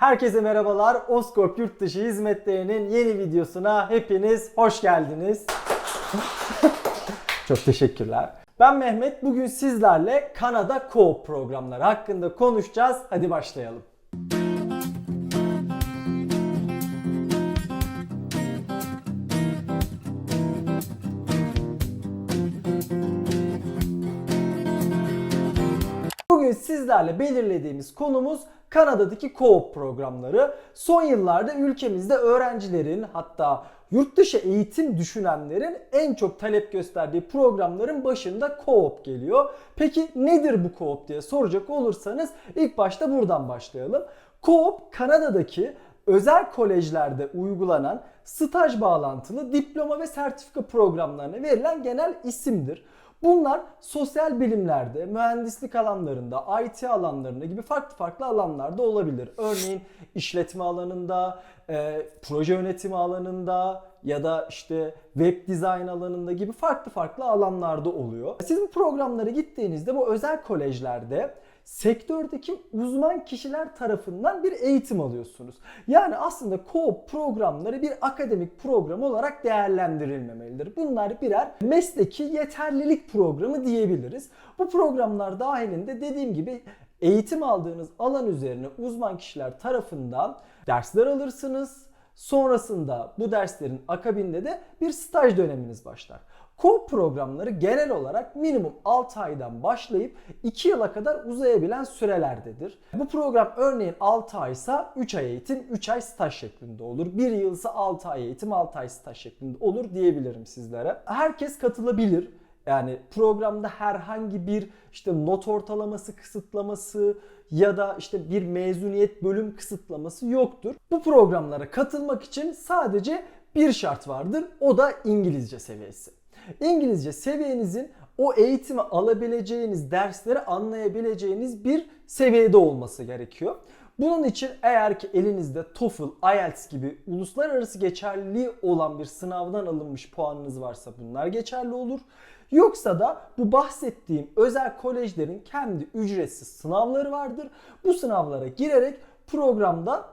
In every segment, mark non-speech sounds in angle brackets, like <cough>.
Herkese merhabalar. Oskop Yurtdışı Hizmetlerinin yeni videosuna hepiniz hoş geldiniz. Çok teşekkürler. Ben Mehmet. Bugün sizlerle Kanada Co-op programları hakkında konuşacağız. Hadi başlayalım. Bugün sizlerle belirlediğimiz konumuz Kanada'daki co-op programları. Son yıllarda ülkemizde öğrencilerin hatta yurt dışı eğitim düşünenlerin en çok talep gösterdiği programların başında co-op geliyor. Peki nedir bu co-op diye soracak olursanız ilk başta buradan başlayalım. Co-op Kanada'daki özel kolejlerde uygulanan staj bağlantılı diploma ve sertifika programlarına verilen genel isimdir. Bunlar sosyal bilimlerde, mühendislik alanlarında, IT alanlarında gibi farklı farklı alanlarda olabilir. Örneğin işletme alanında, e, proje yönetimi alanında ya da işte web dizayn alanında gibi farklı farklı alanlarda oluyor. Siz bu programlara gittiğinizde bu özel kolejlerde sektördeki uzman kişiler tarafından bir eğitim alıyorsunuz. Yani aslında co-op programları bir akademik program olarak değerlendirilmemelidir. Bunlar birer mesleki yeterlilik programı diyebiliriz. Bu programlar dahilinde dediğim gibi eğitim aldığınız alan üzerine uzman kişiler tarafından dersler alırsınız. Sonrasında bu derslerin akabinde de bir staj döneminiz başlar. Co programları genel olarak minimum 6 aydan başlayıp 2 yıla kadar uzayabilen sürelerdedir. Bu program örneğin 6 aysa 3 ay eğitim, 3 ay staj şeklinde olur. 1 yılsa 6 ay eğitim, 6 ay staj şeklinde olur diyebilirim sizlere. Herkes katılabilir. Yani programda herhangi bir işte not ortalaması kısıtlaması ya da işte bir mezuniyet bölüm kısıtlaması yoktur. Bu programlara katılmak için sadece bir şart vardır. O da İngilizce seviyesi. İngilizce seviyenizin o eğitimi alabileceğiniz, dersleri anlayabileceğiniz bir seviyede olması gerekiyor. Bunun için eğer ki elinizde TOEFL, IELTS gibi uluslararası geçerliliği olan bir sınavdan alınmış puanınız varsa bunlar geçerli olur. Yoksa da bu bahsettiğim özel kolejlerin kendi ücretsiz sınavları vardır. Bu sınavlara girerek programda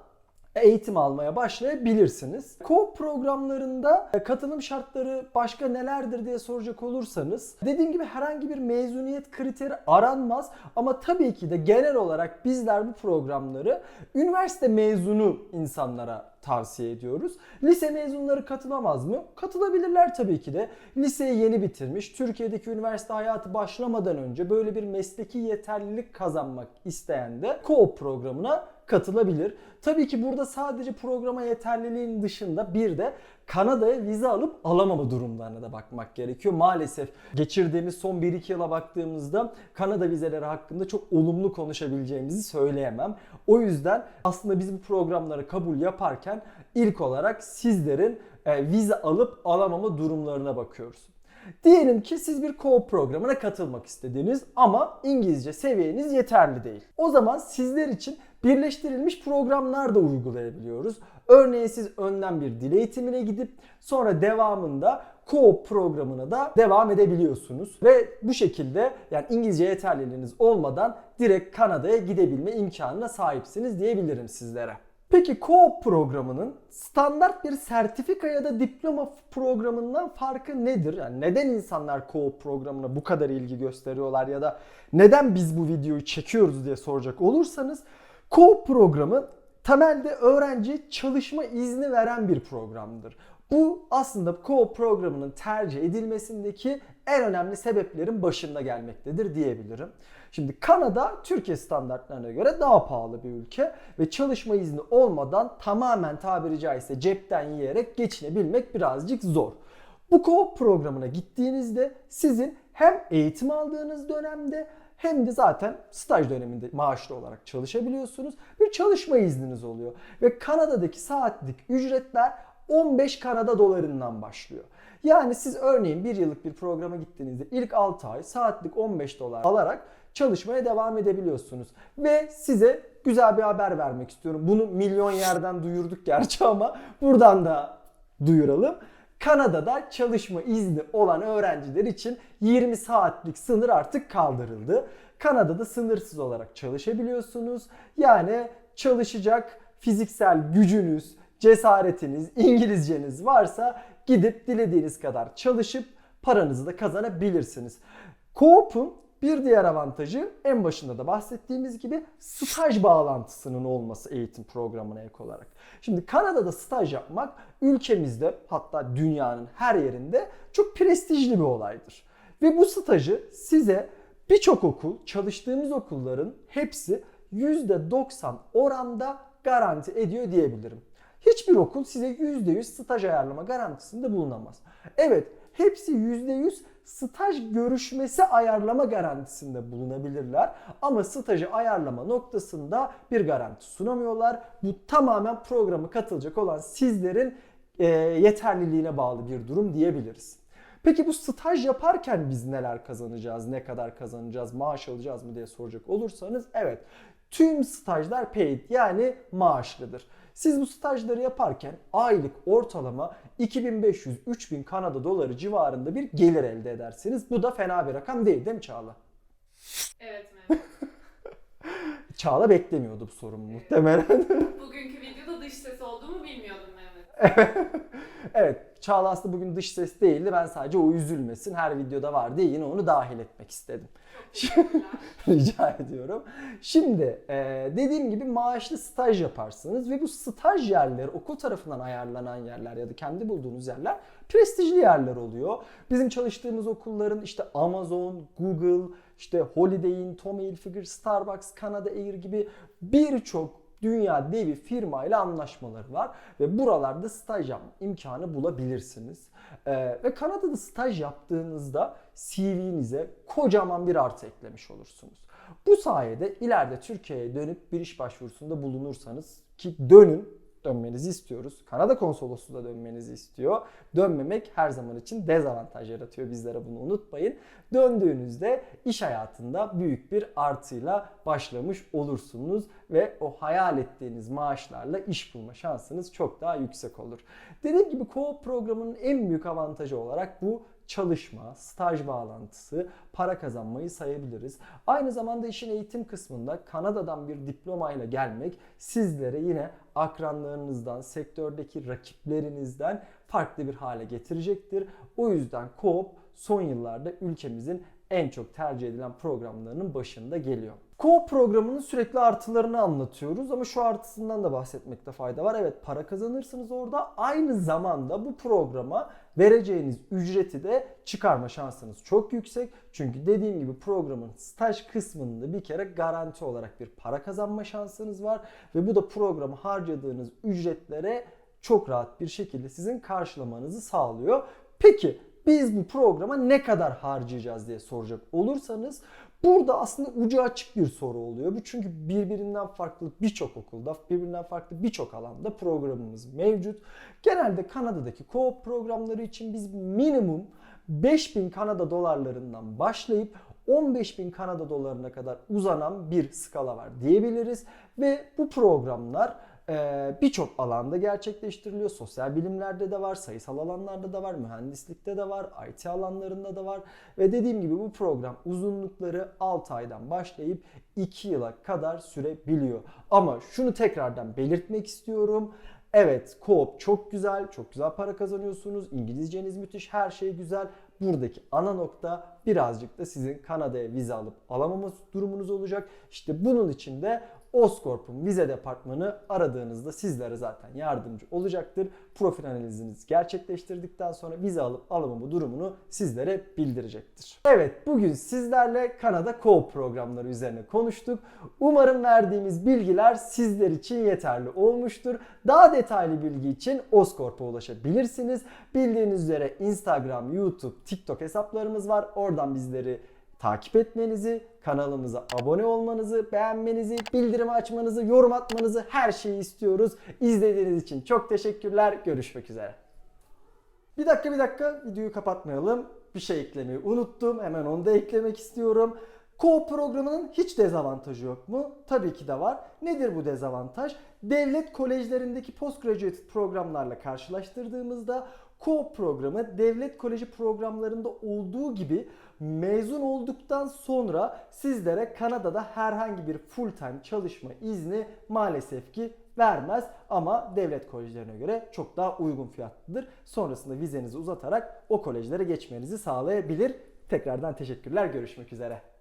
eğitim almaya başlayabilirsiniz. Co programlarında katılım şartları başka nelerdir diye soracak olursanız dediğim gibi herhangi bir mezuniyet kriteri aranmaz ama tabii ki de genel olarak bizler bu programları üniversite mezunu insanlara tavsiye ediyoruz. Lise mezunları katılamaz mı? Katılabilirler tabii ki de. Liseyi yeni bitirmiş, Türkiye'deki üniversite hayatı başlamadan önce böyle bir mesleki yeterlilik kazanmak isteyen de co programına katılabilir. Tabii ki burada sadece programa yeterliliğin dışında bir de Kanada'ya vize alıp alamama durumlarına da bakmak gerekiyor. Maalesef geçirdiğimiz son 1-2 yıla baktığımızda Kanada vizeleri hakkında çok olumlu konuşabileceğimizi söyleyemem. O yüzden aslında biz bu programları kabul yaparken ilk olarak sizlerin e, vize alıp alamama durumlarına bakıyoruz. Diyelim ki siz bir co programına katılmak istediniz ama İngilizce seviyeniz yeterli değil. O zaman sizler için birleştirilmiş programlar da uygulayabiliyoruz. Örneğin siz önden bir dil eğitimine gidip sonra devamında co programına da devam edebiliyorsunuz. Ve bu şekilde yani İngilizce yeterliliğiniz olmadan direkt Kanada'ya gidebilme imkanına sahipsiniz diyebilirim sizlere. Peki co-op programının standart bir sertifika ya da diploma programından farkı nedir? Yani neden insanlar co-op programına bu kadar ilgi gösteriyorlar ya da neden biz bu videoyu çekiyoruz diye soracak olursanız co-op programı temelde öğrenci çalışma izni veren bir programdır. Bu aslında co-op programının tercih edilmesindeki en önemli sebeplerin başında gelmektedir diyebilirim. Şimdi Kanada Türkiye standartlarına göre daha pahalı bir ülke ve çalışma izni olmadan tamamen tabiri caizse cepten yiyerek geçinebilmek birazcık zor. Bu co-op programına gittiğinizde sizin hem eğitim aldığınız dönemde hem de zaten staj döneminde maaşlı olarak çalışabiliyorsunuz. Bir çalışma izniniz oluyor. Ve Kanada'daki saatlik ücretler 15 Kanada dolarından başlıyor. Yani siz örneğin bir yıllık bir programa gittiğinizde ilk 6 ay saatlik 15 dolar alarak çalışmaya devam edebiliyorsunuz. Ve size güzel bir haber vermek istiyorum. Bunu milyon yerden duyurduk gerçi ama buradan da duyuralım. Kanada'da çalışma izni olan öğrenciler için 20 saatlik sınır artık kaldırıldı. Kanada'da sınırsız olarak çalışabiliyorsunuz. Yani çalışacak fiziksel gücünüz, cesaretiniz, İngilizceniz varsa gidip dilediğiniz kadar çalışıp paranızı da kazanabilirsiniz. Co-op'un bir diğer avantajı en başında da bahsettiğimiz gibi staj bağlantısının olması eğitim programına ek olarak. Şimdi Kanada'da staj yapmak ülkemizde hatta dünyanın her yerinde çok prestijli bir olaydır. Ve bu stajı size birçok okul, çalıştığımız okulların hepsi %90 oranda garanti ediyor diyebilirim. Hiçbir okul size %100 staj ayarlama garantisinde bulunamaz. Evet, hepsi %100 staj görüşmesi ayarlama garantisinde bulunabilirler. Ama stajı ayarlama noktasında bir garanti sunamıyorlar. Bu tamamen programı katılacak olan sizlerin e, yeterliliğine bağlı bir durum diyebiliriz. Peki bu staj yaparken biz neler kazanacağız, ne kadar kazanacağız, maaş alacağız mı diye soracak olursanız evet tüm stajlar paid yani maaşlıdır. Siz bu stajları yaparken aylık ortalama 2500-3000 Kanada doları civarında bir gelir elde edersiniz. Bu da fena bir rakam değil değil mi Çağla? Evet Mehmet. <laughs> Çağla beklemiyordu bu sorumu muhtemelen. Bugünkü videoda dış ses olduğumu bilmiyordum Mehmet. evet <laughs> Çağla aslında bugün dış ses değildi. Ben sadece o üzülmesin. Her videoda var diye yine onu dahil etmek istedim. <laughs> Rica ediyorum. Şimdi e, dediğim gibi maaşlı staj yaparsınız ve bu staj yerleri okul tarafından ayarlanan yerler ya da kendi bulduğunuz yerler prestijli yerler oluyor. Bizim çalıştığımız okulların işte Amazon, Google, işte Holiday Inn, Tommy Hilfiger, Starbucks, Canada Air gibi birçok dünya devi firmayla anlaşmaları var ve buralarda staj yapma imkanı bulabilirsiniz. Ee, ve Kanada'da staj yaptığınızda CV'nize kocaman bir artı eklemiş olursunuz. Bu sayede ileride Türkiye'ye dönüp bir iş başvurusunda bulunursanız ki dönün dönmenizi istiyoruz. Kanada konsolosluğu da dönmenizi istiyor. Dönmemek her zaman için dezavantaj yaratıyor bizlere bunu unutmayın. Döndüğünüzde iş hayatında büyük bir artıyla başlamış olursunuz ve o hayal ettiğiniz maaşlarla iş bulma şansınız çok daha yüksek olur. Dediğim gibi co programının en büyük avantajı olarak bu çalışma, staj bağlantısı, para kazanmayı sayabiliriz. Aynı zamanda işin eğitim kısmında Kanada'dan bir diplomayla gelmek sizlere yine akranlarınızdan, sektördeki rakiplerinizden farklı bir hale getirecektir. O yüzden Co-op son yıllarda ülkemizin en çok tercih edilen programlarının başında geliyor. Co-op programının sürekli artılarını anlatıyoruz ama şu artısından da bahsetmekte fayda var. Evet para kazanırsınız orada aynı zamanda bu programa vereceğiniz ücreti de çıkarma şansınız çok yüksek. Çünkü dediğim gibi programın staj kısmında bir kere garanti olarak bir para kazanma şansınız var ve bu da programı harcadığınız ücretlere çok rahat bir şekilde sizin karşılamanızı sağlıyor. Peki biz bu programa ne kadar harcayacağız diye soracak olursanız burada aslında ucu açık bir soru oluyor. Bu çünkü birbirinden farklı birçok okulda, birbirinden farklı birçok alanda programımız mevcut. Genelde Kanada'daki co-op programları için biz minimum 5000 Kanada dolarlarından başlayıp 15.000 Kanada dolarına kadar uzanan bir skala var diyebiliriz. Ve bu programlar birçok alanda gerçekleştiriliyor. Sosyal bilimlerde de var, sayısal alanlarda da var, mühendislikte de var, IT alanlarında da var. Ve dediğim gibi bu program uzunlukları 6 aydan başlayıp 2 yıla kadar sürebiliyor. Ama şunu tekrardan belirtmek istiyorum. Evet, co-op çok güzel, çok güzel para kazanıyorsunuz. İngilizceniz müthiş, her şey güzel. Buradaki ana nokta birazcık da sizin Kanada'ya vize alıp alamama durumunuz olacak. İşte bunun için de Oscorp'un vize departmanı aradığınızda sizlere zaten yardımcı olacaktır. Profil analizinizi gerçekleştirdikten sonra vize alıp alamama durumunu sizlere bildirecektir. Evet bugün sizlerle Kanada Co programları üzerine konuştuk. Umarım verdiğimiz bilgiler sizler için yeterli olmuştur. Daha detaylı bilgi için Oscorp'a ulaşabilirsiniz. Bildiğiniz üzere Instagram, YouTube, TikTok hesaplarımız var. Oradan bizleri takip etmenizi, kanalımıza abone olmanızı, beğenmenizi, bildirim açmanızı, yorum atmanızı her şeyi istiyoruz. İzlediğiniz için çok teşekkürler. Görüşmek üzere. Bir dakika bir dakika videoyu kapatmayalım. Bir şey eklemeyi unuttum. Hemen onu da eklemek istiyorum. Co programının hiç dezavantajı yok mu? Tabii ki de var. Nedir bu dezavantaj? Devlet kolejlerindeki postgraduate programlarla karşılaştırdığımızda Co programı devlet koleji programlarında olduğu gibi mezun olduktan sonra sizlere Kanada'da herhangi bir full time çalışma izni maalesef ki vermez ama devlet kolejlerine göre çok daha uygun fiyatlıdır. Sonrasında vizenizi uzatarak o kolejlere geçmenizi sağlayabilir. Tekrardan teşekkürler. Görüşmek üzere.